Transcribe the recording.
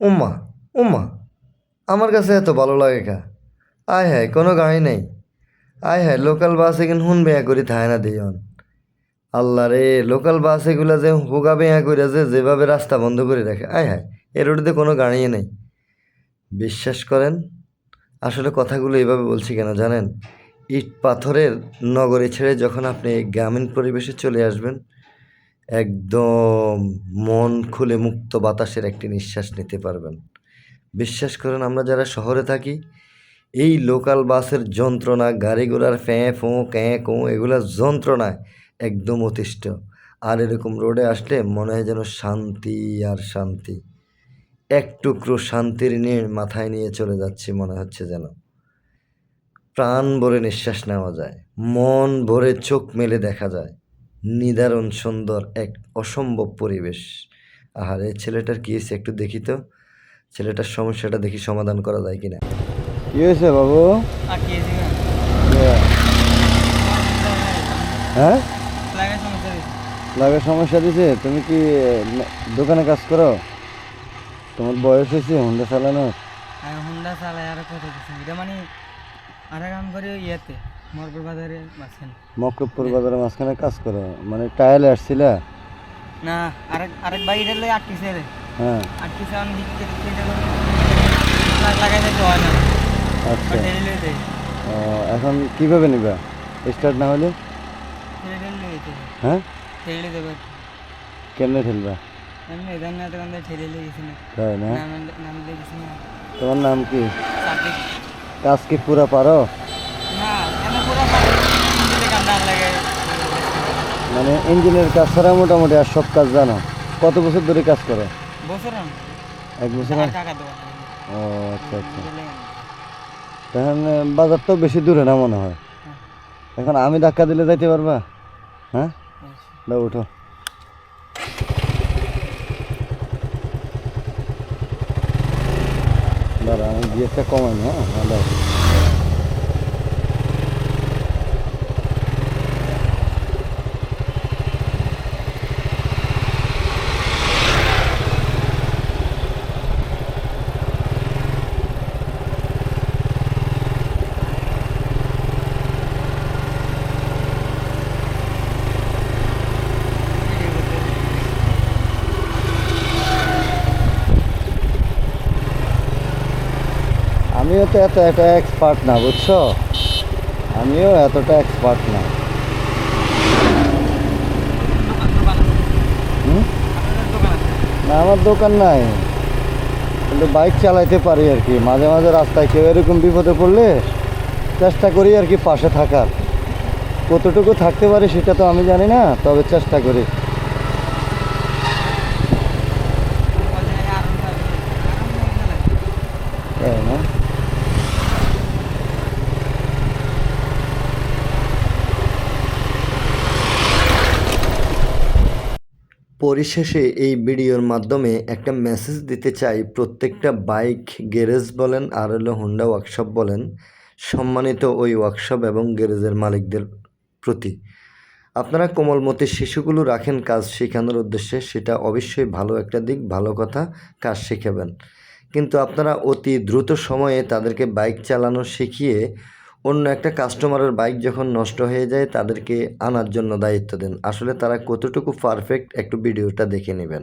উম্মা উম্মা, আমার কাছে এত ভালো লাগে কা? আয় হ্যাঁ কোনো গাড়ি নেই। আয় হ্যাঁ লোকাল বাস এখানে হুন বেয়া করি থায় না দিয়ন। আল্লাহ রে, লোকাল বাস এগুলা যে হুগা বেয়া করে যে যেভাবে রাস্তা বন্ধ করে রাখে, আয় হ্যাঁ এ রোডে কোনো গাড়ি নেই। বিশ্বাস করেন, আসলে কথাগুলো এভাবে বলছি কেন জানেন? ইট পাথরের নগরে ছেড়ে যখন আপনি গ্রামীণ পরিবেশে চলে আসবেন একদম মন খুলে মুক্ত বাতাসের একটি নিঃশ্বাস নিতে পারবেন। বিশ্বাস করেন, আমরা যারা শহরে থাকি, এই লোকাল বাসের যন্ত্রণা গাড়ি ঘোড়ার ফ্যাঁ ফোঁ ক্যাঁ কোঁ এগুলোর যন্ত্রণায় একদম অতিষ্ঠ। আর এরকম রোডে আসলে মনে হয় যেন শান্তি আর শান্তি। এক টুকরো শান্তির নিয়ে মাথায় নিয়ে চলে যাচ্ছি, মনে হচ্ছে যেন। প্রাণ ভরে নিঃশ্বাস নেওয়া যায়, মন ভরে চোখ মেলে দেখা যায়। নিদারুণ সুন্দর এক অসম্ভব পরিবেশ। আর এই ছেলেটার কী হয়েছে একটু দেখি তো। ছেলেটার সমস্যাটা দেখি সমাধান করা যায় কিনা। কি হয়েছে বাবু? হ্যাঁ? লাগে সমস্যা দিচ্ছে লাগের সমস্যা দিছে? তুমি কি দোকানে কাজ করো? তোমার বয়স হয়েছে হুন্ডা চালানো আমি হুন্ডা চালাই আর কত কিছু। এটা মানে আর কাম করি ইয়েতে। মরপুর বাজারে মাঝখানে। কাজ করো মানে টায়ালে আসছিলা? না আরেক আরেক এটা লই আটকিছে রে হ্যাঁ। আটকিছে আমি দিকে দিকে এটা করে লাগাই হয় না। আচ্ছা। এখন কীভাবে নিবা? স্টার্ট না হলে? হ্যাঁ? ঠেলে দেবো। কেমনে ঠেলবা? এমনি এদান না তখন ঠেলে না তাই না? নাম না তোমার নাম কি? কাজ কি পুরা পারো না এমন পুরো দিলে কাম নাম লাগে মানে ইঞ্জিনের কাজ ছাড়া মোটামুটি আর সব কাজ জানো। কত বছর ধরে কাজ করো? বছর এক বছর ও আচ্ছা আচ্ছা। বাজার তো বেশি দূরে না মনে হয়? এখন আমি ধাক্কা দিলে যাইতে পারবা? হ্যাঁ? দাও উঠো। দাঁড়া আমি গিয়েছে কমাই হ্যাঁ হ্যাঁ? দাও আমিও তো এত এত এক্সপার্ট না, বুঝছ? আমিও এতটা এক্সপার্ট না। না, আমার দোকান নাই। কিন্তু বাইক চালাইতে পারি আর কি। মাঝে মাঝে রাস্তায় কেউ এরকম বিপদে পড়লে চেষ্টা করি আর কি পাশে থাকার। কতটুকু থাকতে পারি সেটা তো আমি জানি না, তবে চেষ্টা করি তাই না পরিশেষে এই ভিডিওর মাধ্যমে একটা মেসেজ দিতে চাই। প্রত্যেকটা বাইক গ্যারেজ বলেন আর হলো হোন্ডা ওয়ার্কশপ বলেন, সম্মানিত ওই ওয়ার্কশপ এবং গ্যারেজের মালিকদের প্রতি। আপনারা কোমলমতি শিশুগুলো রাখেন, কাজ শেখানোর উদ্দেশ্যে। সেটা অবশ্যই ভালো একটা দিক, ভালো কথা, কাজ শেখাবেন। কিন্তু আপনারা অতি দ্রুত সময়ে তাদেরকে বাইক চালানো শিখিয়ে অন্য একটা কাস্টমারের বাইক যখন নষ্ট হয়ে যায়, তাদেরকে আনার জন্য দায়িত্ব দেন। আসলে তারা কতটুকু পারফেক্ট একটু ভিডিওটা দেখে নেবেন।